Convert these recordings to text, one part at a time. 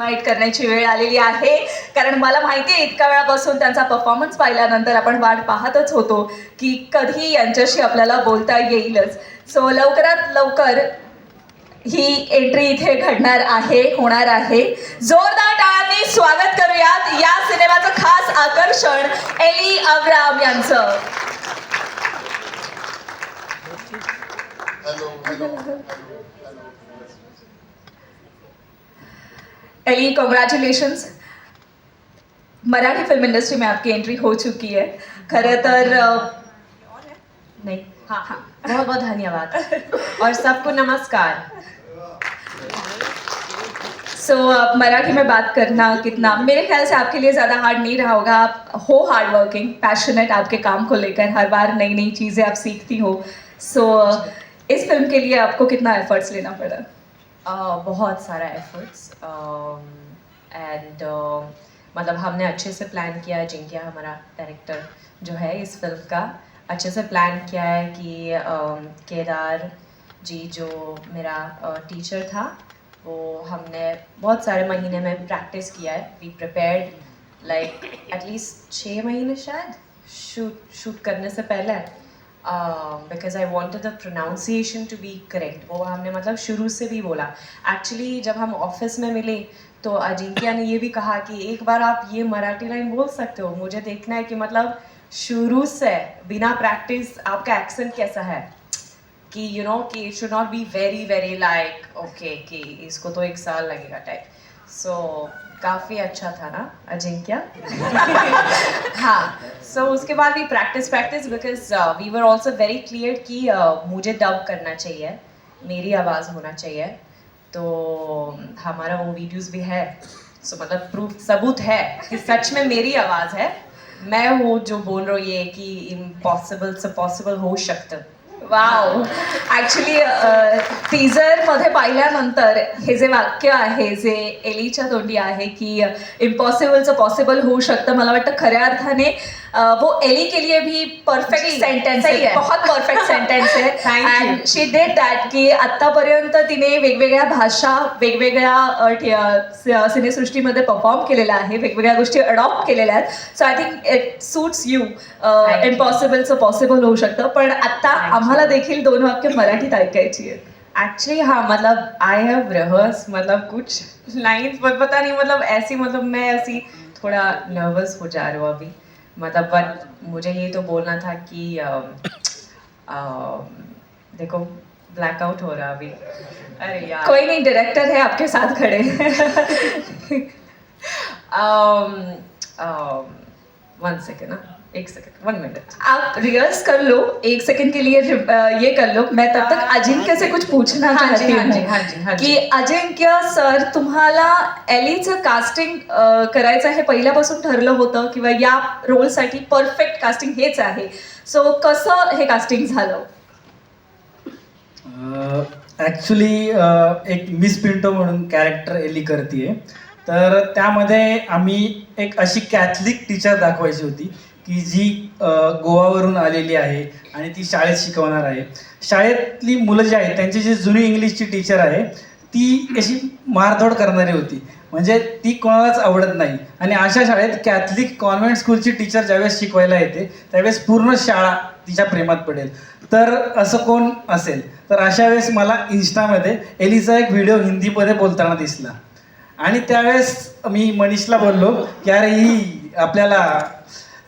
वाईट करण्याची वेळ आलेली आहे. कारण मला माहिती आहे इतक्या वेळापासून त्यांचा परफॉर्मन्स पाहिल्यानंतर आपण वाट पाहतच होतो की कधी यांच्याशी आपल्याला बोलता येईलच. सो लवकरात लवकर ही एंट्री इथे घडणार आहे होणार आहे. जोरदार टाळ्यांनी स्वागत करूयात या सिनेमाचं खास आकर्षण एली अब्राम यांचं. Elli congratulations Marathi film industry में आपकी एंट्री हो चुकी है। खरं नहीं हाँ हाँ बहुत बहुत धन्यवाद। और सबको नमस्कार। सो so, आप मराठी में बात करना कितना मेरे ख्याल से आपके लिए ज़्यादा हार्ड नहीं रहा होगा। आप हो हार्ड वर्किंग पैशनेट आपके काम को लेकर। हर बार नई नई चीज़ें आप सीखती हो। सो so, इस फ़िल्म के लिए आपको कितना एफर्ट्स लेना पड़ा? बहुत सारा एफर्ट्स एंड मतलब हमने अच्छे से प्लान किया है जिंकिया हमारा डायरेक्टर जो है इस फ़िल्म का अच्छे से प्लान किया है कि um, केदार जी जो मेरा टीचर था वो हमने बहुत सारे महीने में प्रैक्टिस किया है। We prepared like at least छः महीने शायद शूट शूट करने से पहले। Because I wanted the pronunciation to be correct वो हमने मतलब शुरू से भी बोला। एक्चुअली जब हम ऑफिस में मिले तो अजिंक्या ने ये भी कहा कि एक बार आप ये मराठी लाइन बोल सकते हो। मुझे देखना है कि मतलब शुरू से बिना प्रैक्टिस आपका एक्सेंट कैसा है? कि यू नो कि it should not be very very like okay कि इसको तो एक साल लगेगा टाइप सो काफ़ी अच्छा था ना अजिंक्य? हाँ सो उसके बाद भी practice practice because we were also very clear कि uh, मुझे डब करना चाहिए मेरी आवाज़ होना चाहिए तो हमारा वो वीडियोस भी है सो मतलब प्रूफ सबूत है कि सच में मेरी आवाज़ है मैं वो जो बोल रही हूँ ये कि इम्पॉसिबल से पॉसिबल हो शकतं वाव ॲक्च्युली टीजरमध्ये पाहिल्यानंतर हे जे वाक्य आहे जे एलीच्या तोंडी आहे की इम्पॉसिबलचं पॉसिबल होऊ शकतं. मला वाटतं खऱ्या अर्थाने वो एली के लिए भी परफेक्ट सही है. बहुत परफेक्ट सेंटेन्स है. अँड शी डेड दॅट की आत्तापर्यंत तिने वेगवेगळ्या भाषा वेगवेगळ्या सिनेसृष्टीमध्ये परफॉर्म केलेल्या आहे वेगवेगळ्या गोष्टी अडॉप्ट केलेल्या आहेत so I think it suits you. इम्पॉसिबलचं possible होऊ शकतं पण आता Thank you. आम्हाला देखील दोन वाक्य मराठीत ऐकायची आहेत एक्चुअली हाँ मतलब आई हैव रिहर्स मतलब कुछ पर पता नहीं मतलब ऐसी मतलब मैं ऐसी थोड़ा नर्वस हो जा रही हूँ अभी मतलब बट मुझे ये तो बोलना था कि देखो ब्लैकआउट हो रहा अभी। अरे यार। कोई नहीं डायरेक्टर है आपके साथ खड़े वन सेकेंड ना एक सेकेंड वन मिनट आप रिहर्स कर लो एक सेकंड के लिए ये कर लो। मैं तब तक अजिंक्य से कुछ पूछना हाँ चाहती जी हाँ जी हूँ हाँ जी हाँ की अजिंक्य सर तुम्हाला एलीचं कास्टिंग करायचं हे पहिल्यापासून ठरलं होतं किंवा या रोलसाठी परफेक्ट कास्टिंग हेच आहे. सो कसं हे कास्टिंग झालं? ॲक्च्युली एक मिस पिंटो म्हणून कॅरेक्टर एली करते तर त्यामध्ये आम्ही एक अशी कॅथलिक टीचर दाखवायची होती. की जी गोवावरून आलेली आहे आणि ती शाळेत शिकवणार आहे. शाळेतली मुलं जी आहेत त्यांची जी जुनी इंग्लिशची टीचर आहे ती अशी मारधोड करणारी होती. म्हणजे ती कोणालाच आवडत नाही. आणि अशा शाळेत कॅथलिक कॉन्व्हेंट स्कूलची टीचर ज्यावेळेस शिकवायला येते त्यावेळेस पूर्ण शाळा तिच्या प्रेमात पडेल. तर असं कोण असेल? तर अशा वेळेस मला इन्स्टामध्ये एलिचा एक व्हिडिओ हिंदीमध्ये बोलताना दिसला. आणि त्यावेळेस मी मनीषला बोललो की अरे ही आपल्याला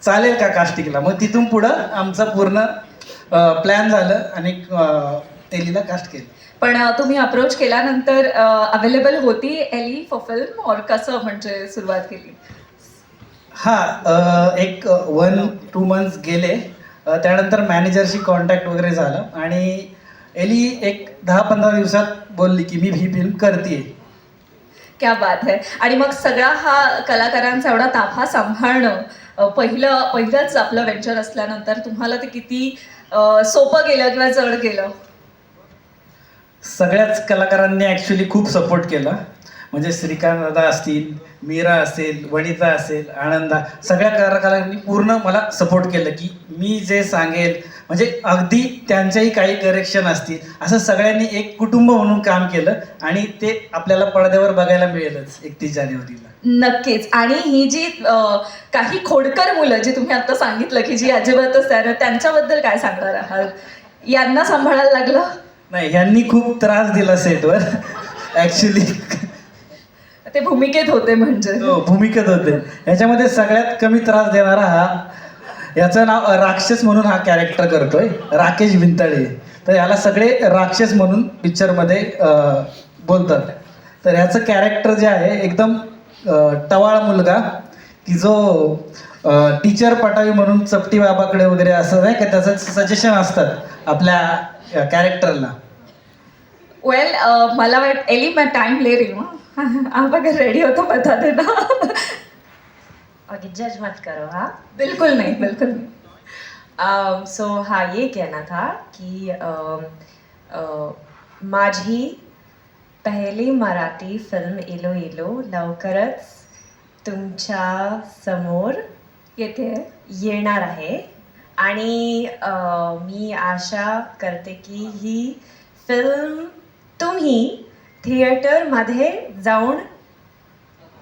चालेल का कास्टिंगला? मग तिथून पुढं आमचं पूर्ण प्लॅन झालं आणि एलीला कास्ट केलं. पण तुम्ही अप्रोच केल्यानंतर अवेलेबल होती एली फॉर फिल्म और कसं म्हणजे सुरुवात केली? हा एक वन टू मंथ्स गेले. त्यानंतर मॅनेजरशी कॉन्टॅक्ट वगैरे झालं आणि एली एक दहा पंधरा दिवसात बोलली की मी ही फिल्म करते क्या बात है. आणि मग सगळा हा कलाकारांचा एवढा ताफा सांभाळणं पहिलं पहिलंच आपलं वेंचर असल्यानंतर तुम्हाला ते किती सोपं गेलं किंवा जड गेलं? सगळ्याच कलाकारांनी ॲक्च्युली खूप सपोर्ट केला. म्हणजे श्रीकांत दादा असतील मीरा असेल वनिता असेल आनंदा सगळ्या कलाकारांनी पूर्ण मला सपोर्ट केलं की मी जे सांगेल म्हणजे अगदी त्यांच्याही काही करेक्शन असतील. असं सगळ्यांनी एक कुटुंब म्हणून काम केलं आणि ते आपल्याला पडद्यावर बघायला मिळेलच एकतीस जानेवारीला. नक्कीच. आणि ही जी काही खोडकर मुलं जी तुम्ही आता सांगितलं की जी अजिबातच त्या त्यांच्याबद्दल काय सांगणार आहात? यांना सांभाळायला लागलं? नाही ह्यांनी खूप त्रास दिला सेटवर. ॲक्च्युली ते भूमिकेत होते म्हणजे. भूमिकेत होते. ह्याच्यामध्ये सगळ्यात कमी त्रास देणारा हा याचं नाव राक्षस म्हणून हा कॅरेक्टर करतोय राकेश भिंतळे तर याला सगळे राक्षस म्हणून पिक्चरमध्ये बोलतात. तर याचं कॅरेक्टर जे आहे एकदम टवाळ मुलगा की जो टीचर पटावी म्हणून चपटी बाबाकडे वगैरे असं नाही का त्याचं सजेशन असतात आपल्या कॅरेक्टरला वेल मला वाट एली मैं टाइम ले रही हूँ. आप अगर रेडी हो तो बता देना ओके जज मत करो हाँ? बिल्कुल नहीं बिल्कुल नहीं। सो हाँ ये कहना था कि um, uh, माझी पहिली मराठी फिल्म इलो इलो लवकरच तुमच्यासमोर येते येणार आहे. आणि अ, मी आशा करते की ही फिल्म तुम्ही थिएटरमध्ये जाऊन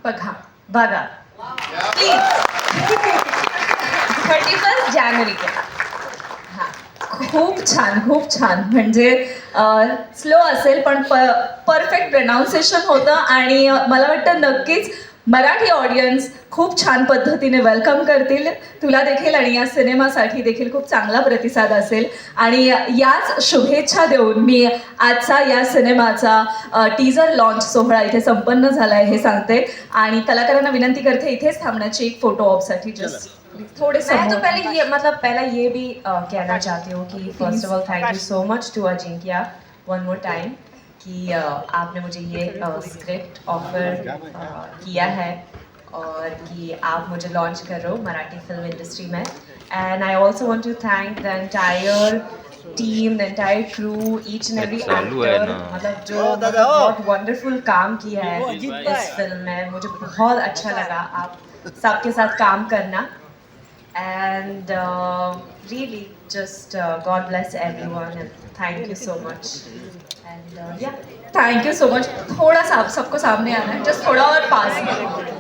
बघा बघा. थर्टी फर्स्ट जानेवारी खूप छान खूप छान. म्हणजे स्लो असेल पण प परफेक्ट प्रनाऊन्सिएशन होतं आणि मला वाटतं नक्कीच मराठी ऑडियन्स खूप छान पद्धतीने वेलकम करतील. तुला देखील आणि या सिनेमासाठी देखील खूप चांगला प्रतिसाद असेल. आणि याच शुभेच्छा देऊन मी आजचा या सिनेमाचा टीजर लॉन्च सोहळा इथे संपन्न झाला आहे हे सांगते. आणि कलाकारांना विनंती करते इथेच थांबण्याची एक फोटो ऑपसाठी जस्ट थोडे मैं तो. पहले ये मतलब पहले ये भी कहना चाहती हूँ कि first of all thank you so much to Ajinkya one more time कि आपने मुझे ये स्क्रिप्ट ऑफ़र किया है और कि आप मुझे लॉन्च कर रहे हो मराठी फ़िल्म इंडस्ट्री में and I also want to thank the entire team the entire crew each and every actor मतलब जो मतलब बहुत वंडरफुल काम किया है इस फ़िल्म में। मुझे बहुत अच्छा लगा आप सबके साथ काम करना। and uh, really just uh, God bless everyone and thank you so much. And uh, yeah. Thank you so much थोड़ा सा आप सबको सामने आना है जस्ट थोड़ा और पास में